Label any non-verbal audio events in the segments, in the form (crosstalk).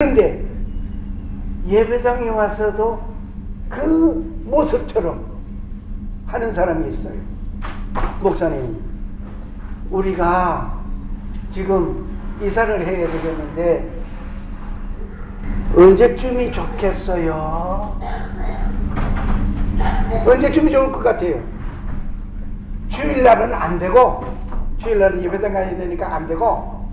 그런데 예배당에 와서도 그 모습처럼 하는 사람이 있어요. 목사님, 우리가 지금 이사를 해야 되겠는데 언제쯤이 좋겠어요? 언제쯤이 좋을 것 같아요? 주일날은 안 되고 주일날은 예배당 가야 되니까 안 되고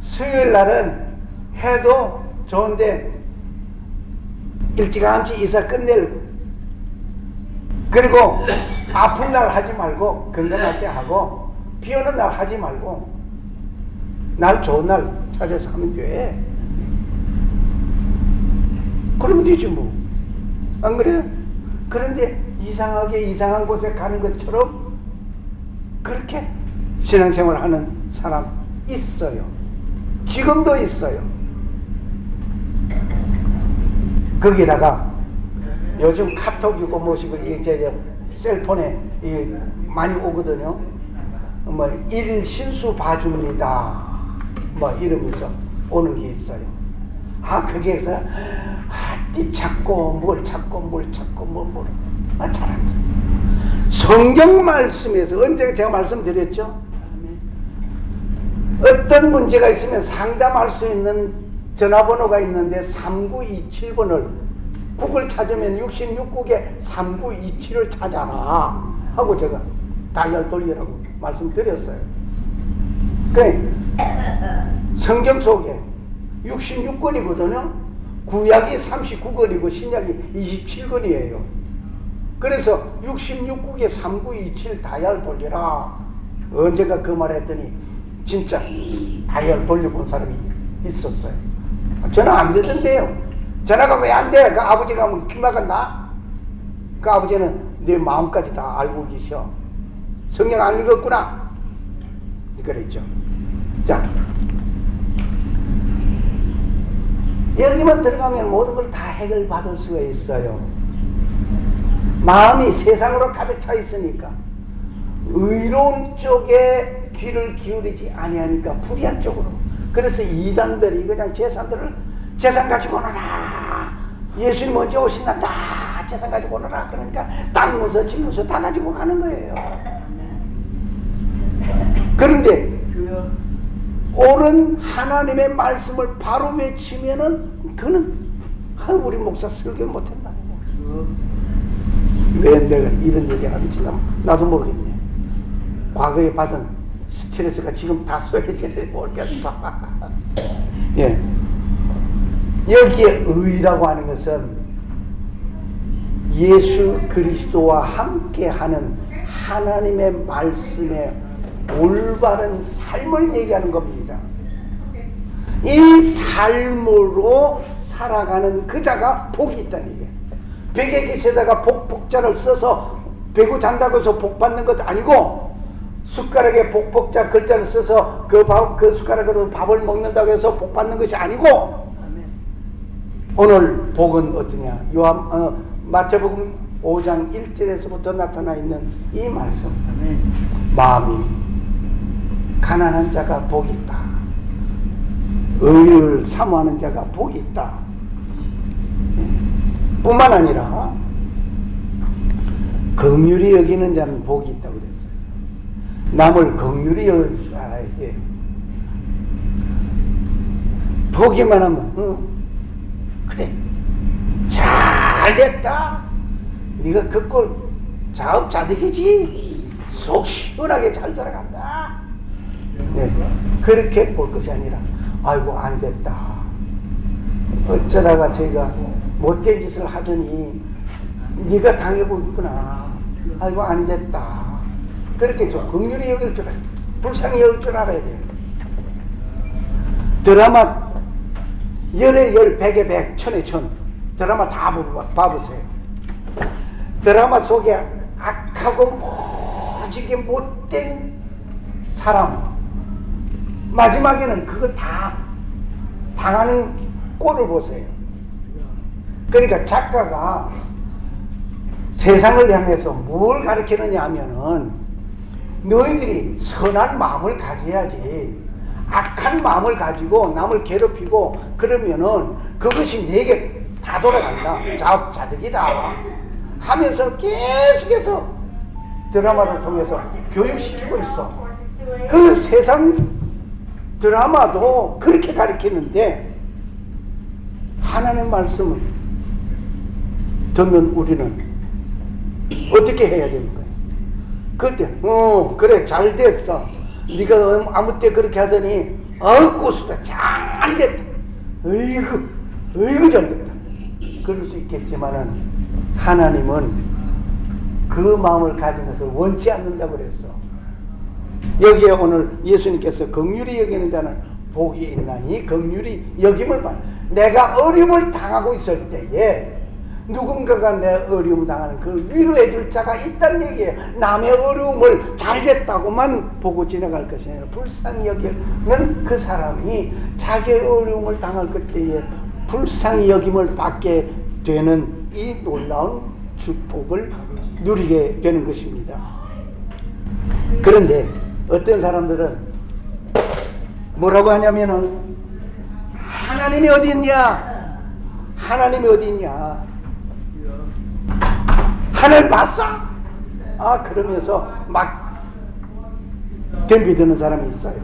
수요일날은 해도 좋은데 일찌감치 이사 끝낼 그리고 아픈 날 하지 말고 건강할 때 하고 비 오는 날 하지 말고 날 좋은 날 찾아서 하면 돼. 그러면 되지 뭐 안 그래요? 그런데 이상하게 이상한 곳에 가는 것처럼 그렇게 신앙생활 하는 사람 있어요. 지금도 있어요 거기다가 요즘 카톡이고 뭐시고 이제 셀폰에 이 많이 오거든요. 뭐 일신수 봐줍니다. 뭐 이러면서 오는 게 있어요. 아 거기에서 아, 띠 찾고 뭘 찾고 뭘 찾고 뭘 뭘. 아 잘한다. 성경 말씀에서 언제 제가 말씀드렸죠? 어떤 문제가 있으면 상담할 수 있는 전화번호가 있는데 3927번을 국을 찾으면 66국에 3927을 찾아라 하고 제가 다이얼 돌리라고 말씀드렸어요. 그 성경 속에 66권이거든요. 구약이 39권이고 신약이 27권이에요. 그래서 66국에 3927 다이얼 돌리라. 언제가 그 말했더니 진짜 다이얼 돌려본 사람이 있었어요. 전화 안 되던데요. 전화가 왜 안 돼? 그 아버지가 뭐 기막았나? 그 아버지는 내 마음까지 다 알고 계셔. 성경 안 읽었구나. 그랬죠. 자. 여기만 들어가면 모든 걸 다 해결받을 수가 있어요. 마음이 세상으로 가득 차 있으니까 의로운 쪽에 귀를 기울이지 아니하니까 불의한 쪽으로 그래서 이단들이 그냥 재산들을 재산 가지고 오너라. 예수님 언제 오신단다. 재산 가지고 오너라. 그러니까 땅 문서 집 문서 다 가지고 가는 거예요. 그런데 옳은 하나님의 말씀을 바로 외치면은 그는 아, 우리 목사 설교 못한다. 왜 내가 이런 얘기 하는지 나도 모르겠네. 과거에 받은 스트레스가 지금 다 써야지 모르겠어. (laughs) 예. 여기에 의라고 하는 것은 예수 그리스도와 함께 하는 하나님의 말씀에 올바른 삶을 얘기하는 겁니다. 이 삶으로 살아가는 그자가 복이 있다는 얘기예요. 벽에 계시다가 복, 복자를 써서 배고 잔다고 해서 복 받는 것 아니고 숟가락에 복복자 글자를 써서 그, 밥, 그 숟가락으로 밥을 먹는다고 해서 복 받는 것이 아니고 오늘 복은 어떠냐? 요한 어, 마태복음 5장 1절에서부터 나타나 있는 이 말씀. 마음이 가난한 자가 복이 있다. 의를 사모하는 자가 복이 있다. 뿐만 아니라 긍휼히 여기는 자는 복이 그랬어요 남을 긍휼히 여길 줄 알아야 돼. 보기만 하면 어, 그래 잘 됐다. 네가 그 꼴 자업자득이지. 속 시원하게 잘 돌아간다. 네, 그렇게 볼 것이 아니라 아이고 안 됐다. 어쩌다가 저희가 못된 짓을 하더니 네가 당해보구나. 아이고 안 됐다. 그렇게 좀 긍휼히 여길 줄 알아야 돼. 불쌍히 여길 줄 알아야 돼. 드라마 열에 열, 백에 백, 천에 천. 드라마 다 봐보세요. 드라마 속에 악하고 무지개 못된 사람. 마지막에는 그걸 다 당하는 꼴을 보세요. 그러니까 작가가 세상을 향해서 뭘 가르치느냐 하면은 너희들이 선한 마음을 가져야지 악한 마음을 가지고 남을 괴롭히고 그러면은 그것이 내게 다 돌아간다. 자업자득이다. 하면서 계속해서 드라마를 통해서 교육시키고 있어. 그 세상 드라마도 그렇게 가르치는데 하나님 말씀을 듣는 우리는 어떻게 해야 거예요? 그때 어 그래 잘 됐어. 네가 아무 때 그렇게 하더니 어우 고수다 잘 됐다. 어이구 어이구 잘 됐다. 그럴 수 있겠지만은 하나님은 그 마음을 가지면서 원치 않는다고 그랬어. 여기에 오늘 예수님께서 긍휼히 여기는 자는 복이 있나니 긍휼히 여김을 봐. 내가 어려움을 당하고 있을 때에 누군가가 내 어려움 당하는 그 위로해 줄 자가 있다는 얘기예요. 남의 어려움을 잘 됐다고만 보고 지나갈 것이 아니라 불쌍히 여기는 그 사람이 자기의 어려움을 당할 그때에 불쌍히 여김을 받게 되는 이 놀라운 축복을 누리게 되는 것입니다. 그런데 어떤 사람들은 뭐라고 하냐면은 하나님이 어디 있냐? 하나님이 어디 있냐? 하늘 봤어? 아 그러면서 막 덤비드는 사람이 있어요.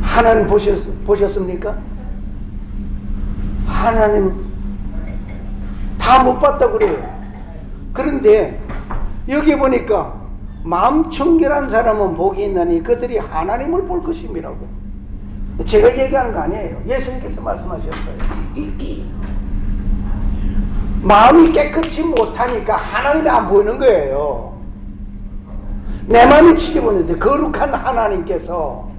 하나님 보셨, 보셨습니까? 하나님 다 못 봤다 그래요. 그런데 여기 보니까 마음 청결한 사람은 복이 있나니 그들이 하나님을 볼 것임이라고. 제가 얘기하는 거 아니에요. 예수님께서 말씀하셨어요. 마음이 깨끗이 못하니까 하나님이 안 보이는 거예요. 내 마음이 지저분한데 거룩한 하나님께서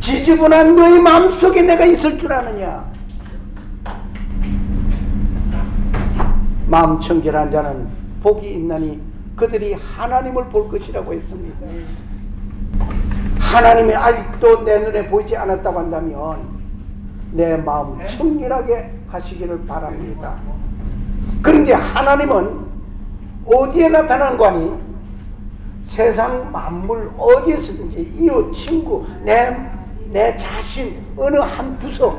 지저분한 너의 마음속에 내가 있을 줄 아느냐? 마음 청결한 자는 복이 있나니 그들이 하나님을 볼 것이라고 했습니다. 하나님이 아직도 내 눈에 보이지 않았다고 한다면 내 마음 청결하게 하시기를 바랍니다. 그런데 하나님은 어디에 나타나는 거니? 세상 만물 어디에서든지 이웃, 친구, 내, 내 자신 어느 한 부서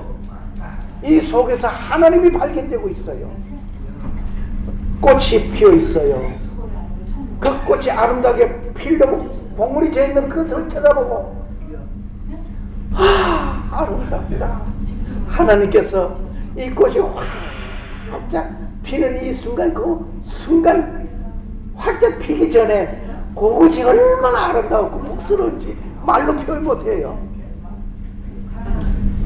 이 속에서 하나님이 발견되고 있어요. 꽃이 피어 있어요. 그 꽃이 아름답게 피려고 봉우리 져 있는 그것을 쳐다보고 아 아름답다. 하나님께서 이 꽃이 활짝 피는 이 순간 그 순간 활짝 피기 전에 그것이 얼마나 아름다웠고 복스러운지 말로 표현 못해요.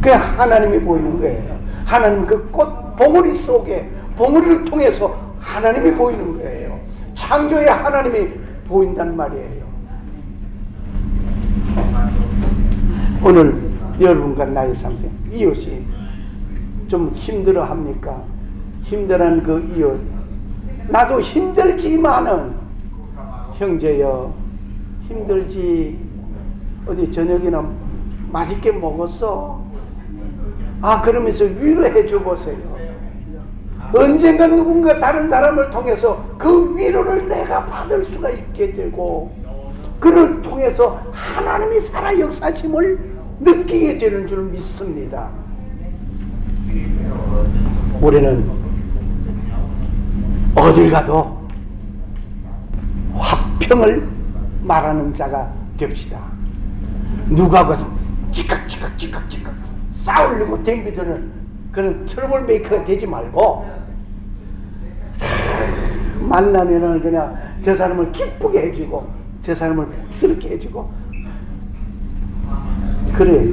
그 하나님이 보이는 거예요. 하나님 그 꽃 봉우리 속에 봉우리를 통해서 하나님이 보이는 거예요. 창조의 하나님이 보인단 말이에요. 오늘 여러분과 나의 삶생 이웃이 좀 힘들어 합니까? 힘들한 그 이웃. 나도 힘들지만은 형제여 힘들지. 어디 저녁이나 맛있게 먹었어? 아 그러면서 위로해 줘 보세요. 언젠가 누군가 다른 사람을 통해서 그 위로를 내가 받을 수가 있게 되고 그를 통해서 하나님이 살아 역사심을 느끼게 되는 줄 믿습니다. 우리는 어딜 가도 화평을 말하는 자가 됩시다. 누가 그 찌깍찌깍찌깍찌깍 싸우려고 댕기드는 그런 트러블 메이커가 되지 말고 만나면은 그냥 저 사람을 기쁘게 해주고 저 사람을 복스럽게 해주고 그래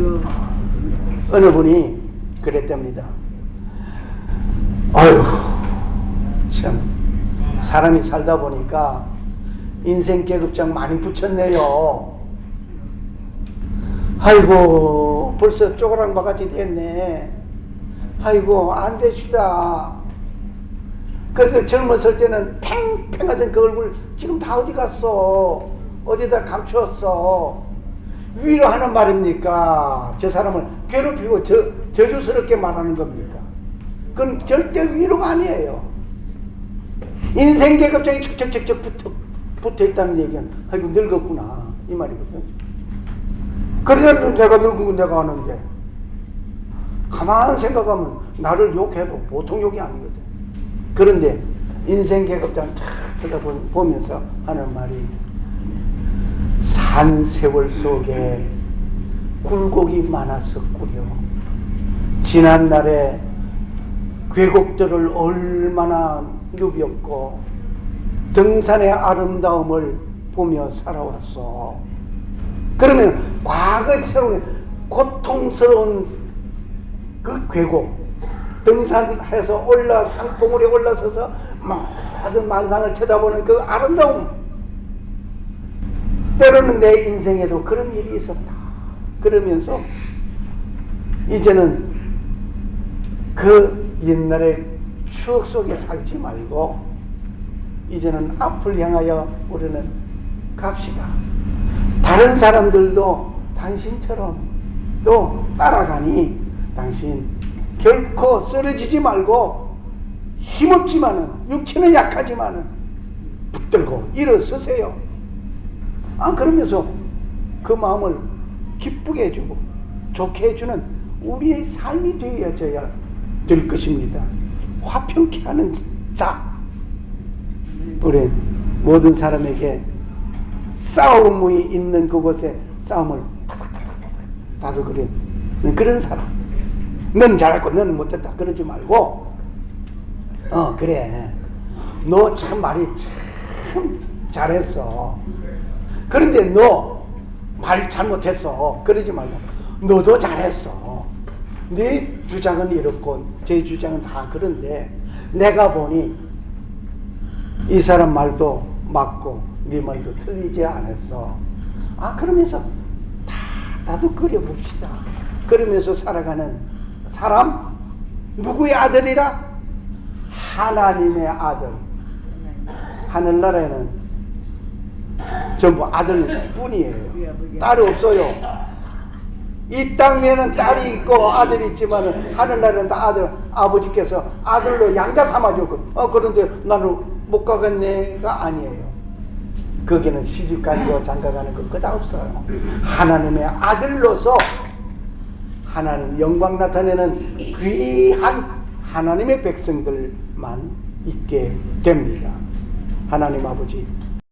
어느 분이 그랬답니다. 아유 참 사람이 살다 보니까 인생 계급장 많이 붙였네요. 아이고 벌써 쪼그랑 바가지 됐네. 아이고 안 되시다. 그래서 젊었을 때는 팽팽하던 그 얼굴 지금 다 어디 갔어? 어디다 감추었어? 위로하는 말입니까? 저 사람을 괴롭히고 저, 저주스럽게 말하는 겁니까? 그건 절대 위로가 아니에요. 인생 계급장이 척척척척 붙어, 붙어 있다는 얘기는 아이고 늙었구나 이 말이거든. 그래서 내가 늙은 내가 아는데 가만 생각하면 나를 욕해도 보통 욕이 아니거든. 그런데 인생 계급장 쫙 쳐다보면서 하는 말이 산 세월 속에 굴곡이 많았었구려. 지난날에 괴곡들을 얼마나 누볐고 등산의 아름다움을 보며 살아왔어. 그러면 과거처럼 고통스러운 그 괴곡, 등산해서 올라 산봉우리 올라서서 모든 만상을 쳐다보는 그 아름다움. 때로는 내 인생에도 그런 일이 있었다. 그러면서 이제는 그 옛날의 추억 속에 살지 말고 이제는 앞을 향하여 우리는 갑시다. 다른 사람들도 당신처럼 또 따라가니 당신 결코 쓰러지지 말고 힘없지만은 육체는 약하지만은 붙들고 일어서세요. 아 그러면서 그 마음을 기쁘게 해주고 좋게 해주는 우리의 삶이 되어져야 될 것입니다. 화평케 하는 자. 우리 모든 사람에게 싸움이 있는 그곳에 싸움을 나도 그래. 그런 사람. 넌 잘했고 너는 못했다. 그러지 말고. 어 그래. 너 참 말이 참 잘했어. 그런데 너 말 잘못했어. 그러지 말고. 너도 잘했어 네 주장은 이렇고 제 주장은 다 그런데 내가 보니 이 사람 말도 맞고 네 말도 틀리지 않았어. 아 그러면서 다 나도 그려봅시다. 그러면서 살아가는 사람 누구의 아들이라? 하나님의 아들. 하늘나라에는 전부 아들뿐이에요. 딸이 없어요 이 땅에는 딸이 있고 아들이 있지만 하늘나라는 다 아들 아버지께서 아들로 양자 삼아줬고. 어 그런데 나는 못 가겠네가 아니에요. 거기는 시집가고 장가가는 거 그다 없어요. 하나님의 아들로서 하나님 영광 나타내는 귀한 하나님의 백성들만 있게 됩니다. 하나님 아버지